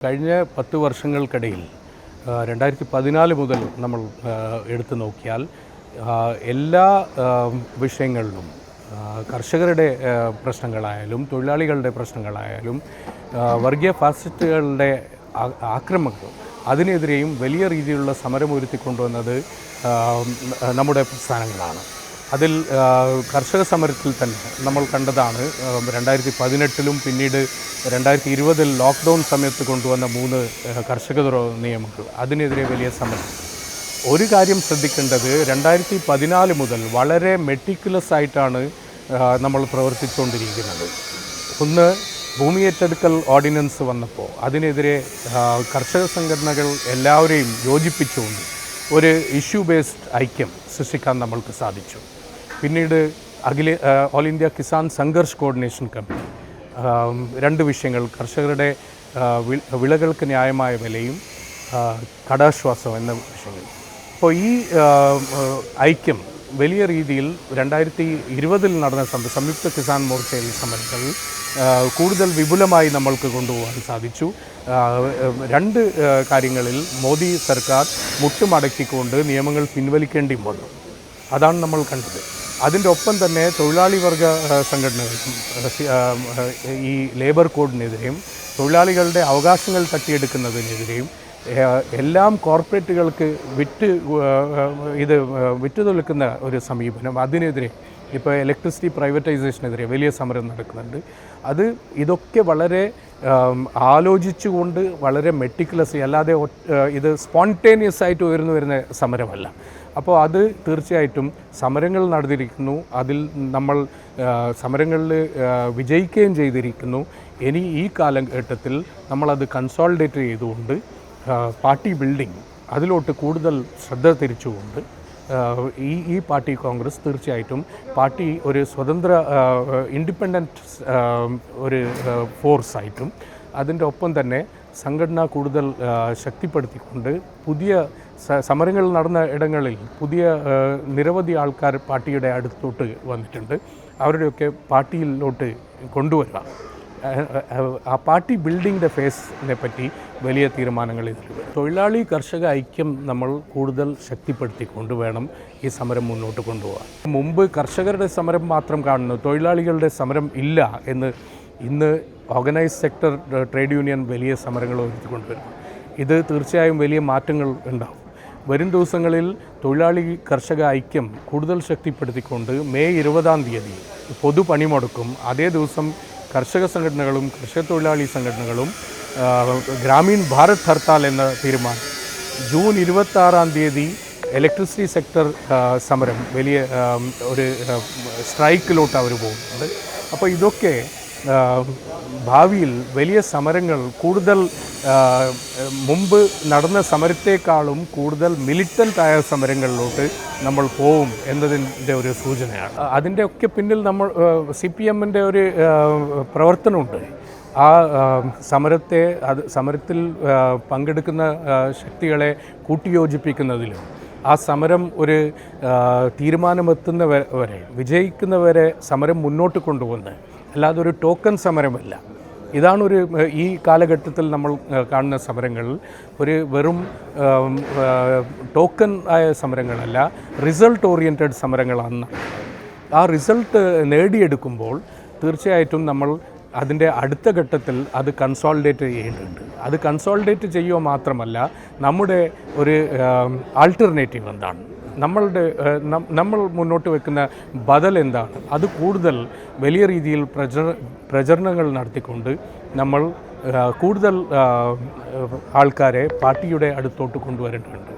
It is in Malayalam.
കഴിഞ്ഞ പത്ത് വർഷങ്ങൾക്കിടയിൽ രണ്ടായിരത്തി പതിനാല് മുതൽ നമ്മൾ എടുത്തു നോക്കിയാൽ എല്ലാ വിഷയങ്ങളിലും കർഷകരുടെ പ്രശ്നങ്ങളായാലും തൊഴിലാളികളുടെ പ്രശ്നങ്ങളായാലും വർഗീയ ഫാസിസ്റ്റുകളുടെ ആ- ആക്രമണങ്ങൾ അതിനെതിരെയും വലിയ രീതിയിലുള്ള സമരം ഒരുത്തിക്കൊണ്ടുവന്നത് നമ്മുടെ പ്രസ്ഥാനങ്ങളാണ്. അതിൽ കർഷക സമരത്തിൽ തന്നെ നമ്മൾ കണ്ടതാണ് രണ്ടായിരത്തി പതിനെട്ടിലും പിന്നീട് രണ്ടായിരത്തി ഇരുപതിൽ ലോക്ക്ഡൗൺ സമയത്ത് കൊണ്ടുവന്ന മൂന്ന് കർഷക നിയമങ്ങൾ. അതിനെതിരെ വലിയ സമരം. ഒരു കാര്യം ശ്രദ്ധിക്കേണ്ടത് രണ്ടായിരത്തി പതിനാല് മുതൽ വളരെ മെട്ടിക്കുലസ് ആയിട്ടാണ് നമ്മൾ പ്രവർത്തിച്ചുകൊണ്ടിരിക്കുന്നത്. ഒന്ന് ഭൂമി ഏറ്റെടുക്കൽ ഓർഡിനൻസ് വന്നപ്പോൾ അതിനെതിരെ കർഷക സംഘടനകൾ എല്ലാവരെയും യോജിപ്പിച്ചുകൊണ്ട് ഒരു ഇഷ്യൂ ബേസ്ഡ് ഐക്യം സൃഷ്ടിക്കാൻ നമ്മൾക്ക് സാധിച്ചു. പിന്നീട് അഖില all India Kisan Sangharsh coordination committee. രണ്ട് വിഷയങ്ങൾ. കർഷകരുടെ വിളകൾക്ക് ന്യായമായ വിലയും കടാശ്വാസം എന്ന വിഷയങ്ങൾ. അപ്പോൾ ഈ ഐക്യം വലിയ രീതിയിൽ രണ്ടായിരത്തി ഇരുപതിൽ നടന്ന സംയുക്ത കിസാൻ മോർച്ചയിൽ സമരത്തിൽ കൂടുതൽ വിപുലമായി നമ്മൾക്ക് കൊണ്ടുപോകാൻ സാധിച്ചു. രണ്ട് കാര്യങ്ങളിൽ മോദി സർക്കാർ മുട്ടുമടക്കിക്കൊണ്ട് നിയമങ്ങൾ പിൻവലിക്കേണ്ടി വന്നു. അതാണ് നമ്മൾ കണ്ടത്. അതിന്റെ ഒപ്പം തന്നെ തൊഴിലാളി വർഗ സംഘടനകൾ ഈ ലേബർ കോഡിനെതിരെയും തൊഴിലാളികളുടെ അവകാശങ്ങൾ തട്ടിയെടുക്കുന്നതിനെതിരെയും എല്ലാം കോർപ്പറേറ്റുകൾക്ക് വിറ്റ് ഇത് വിറ്റുതൊലിക്കുന്ന ഒരു സമീപനം അതിനെതിരെ ഇപ്പോൾ ഇലക്ട്രിസിറ്റി പ്രൈവറ്റൈസേഷനെതിരെ വലിയ സമരം നടക്കുന്നുണ്ട്. അത് ഇതൊക്കെ വളരെ ആലോചിച്ചുകൊണ്ട് വളരെ മെട്ടിക്കുലസ് അല്ലാതെ ഇത് സ്പോണ്ടേനിയസ് ആയിട്ട് ഉയർന്നു വരുന്ന സമരമല്ല. അപ്പോൾ അത് തീർച്ചയായിട്ടും സമരങ്ങൾ നടന്നിരിക്കുന്നു. അതിൽ നമ്മൾ സമരങ്ങളിൽ വിജയിക്കുകയും ചെയ്തിരിക്കുന്നു. ഇനി ഈ കാലഘട്ടത്തിൽ നമ്മളത് കൺസോൾഡേറ്റ് ചെയ്തുകൊണ്ട് പാർട്ടി ബിൽഡിംഗ് അതിലോട്ട് കൂടുതൽ ശ്രദ്ധ തിരിച്ചുകൊണ്ട് ഈ ഈ പാർട്ടി കോൺഗ്രസ് തീർച്ചയായിട്ടും പാർട്ടി ഒരു സ്വതന്ത്ര ഇൻഡിപെൻഡന്റ് ഒരു ഫോഴ്സായിട്ടും അതിന്റെ ഒപ്പം തന്നെ സംഘടന കൂടുതൽ ശക്തിപ്പെടുത്തിക്കൊണ്ട് പുതിയ സമരങ്ങൾ നടന്ന ഇടങ്ങളിൽ പുതിയ നിരവധി ആൾക്കാർ പാർട്ടിയുടെ അടുത്തോട്ട് വന്നിട്ടുണ്ട്. അവരുടെയൊക്കെ പാർട്ടിയിലോട്ട് കൊണ്ടുവരിക ആ പാർട്ടി ബിൽഡിങ്ങിന്റെ ഫേസിനെ പറ്റി വലിയ തീരുമാനങ്ങൾ ഇതിൽ തൊഴിലാളി കർഷക ഐക്യം നമ്മൾ കൂടുതൽ ശക്തിപ്പെടുത്തിക്കൊണ്ട് വേണം ഈ സമരം മുന്നോട്ട് കൊണ്ടുപോകാൻ. മുമ്പ് കർഷകരുടെ സമരം മാത്രം കാണുന്നു. തൊഴിലാളികളുടെ സമരം ഇല്ല എന്ന് ഇന്ന് ഓർഗനൈസ് സെക്ടർ ട്രേഡ് യൂണിയൻ വലിയ സമരങ്ങൾ ഒരുത്തിക്കൊണ്ടുവരുന്നു ഇത് തീർച്ചയായും വലിയ മാറ്റങ്ങൾ ഉണ്ടാകും. വരും ദിവസങ്ങളിൽ തൊഴിലാളി കർഷക ഐക്യം കൂടുതൽ ശക്തിപ്പെടുത്തിക്കൊണ്ട് മെയ് ഇരുപതാം തീയതി പൊതു പണിമുടക്കും അതേ ദിവസം കർഷക സംഘടനകളും കർഷക തൊഴിലാളി സംഘടനകളും ഗ്രാമീൺ ഭാരത് ഹർത്താൽ എന്ന തീരുമാനം. ജൂൺ ഇരുപത്താറാം തീയതി ഇലക്ട്രിസിറ്റി സെക്ടർ സമരം വലിയ ഒരു സ്ട്രൈക്കിലോട്ട് അവർ പോകുന്നുണ്ട്. അപ്പോൾ ഇതൊക്കെ ഭാവിയിൽ വലിയ സമരങ്ങൾ കൂടുതൽ മുമ്പ് നടന്ന സമരത്തെക്കാളും കൂടുതൽ മിലിറ്റന്റ് ആയ സമരങ്ങളിലോട്ട് നമ്മൾ പോവും എന്നതിന്റെ ഒരു സൂചനയാണ്. അതിന്റെ ഒക്കെ പിന്നിൽ നമ്മൾ സി പി എമ്മിന്റെ ഒരു പ്രവർത്തനമുണ്ട്. ആ സമരത്തെ അത് സമരത്തിൽ പങ്കെടുക്കുന്ന ശക്തികളെ കൂട്ടിയോജിപ്പിക്കുന്നതിലും ആ സമരം ഒരു തീരുമാനമെത്തുന്ന വരെ വിജയിക്കുന്നവരെ സമരം മുന്നോട്ട് കൊണ്ടുപോകുന്നത് അല്ലാതെ ഒരു ടോക്കൺ സമരമല്ല. ഇതാണ് ഒരു ഈ കാലഘട്ടത്തിൽ നമ്മൾ കാണുന്ന സമരങ്ങളിൽ ഒരു വെറും ടോക്കൺ ആയ സമരങ്ങളല്ല റിസൾട്ട് ഓറിയന്റഡ് സമരങ്ങളാണ്. ആ റിസൾട്ട് നേടിയെടുക്കുമ്പോൾ തീർച്ചയായിട്ടും നമ്മൾ അതിന്റെ അടുത്ത ഘട്ടത്തിൽ അത് കൺസോളിഡേറ്റ് ചെയ്യേണ്ടതുണ്ട്. അത് കൺസോളിഡേറ്റ് ചെയ്യുക മാത്രമല്ല നമ്മുടെ ഒരു ആൾട്ടർനേറ്റീവ് എന്താണ്? നമ്മളുടെ നമ്മൾ മുന്നോട്ട് വെക്കുന്ന ബദൽ എന്താണ്? അത് കൂടുതൽ വലിയ രീതിയിൽ പ്രചര പ്രചരണങ്ങൾ നടത്തിക്കൊണ്ട് നമ്മൾ കൂടുതൽ ആൾക്കാരെ പാർട്ടിയുടെ അടുത്തോട്ട് കൊണ്ടുവരേണ്ടതുണ്ട്.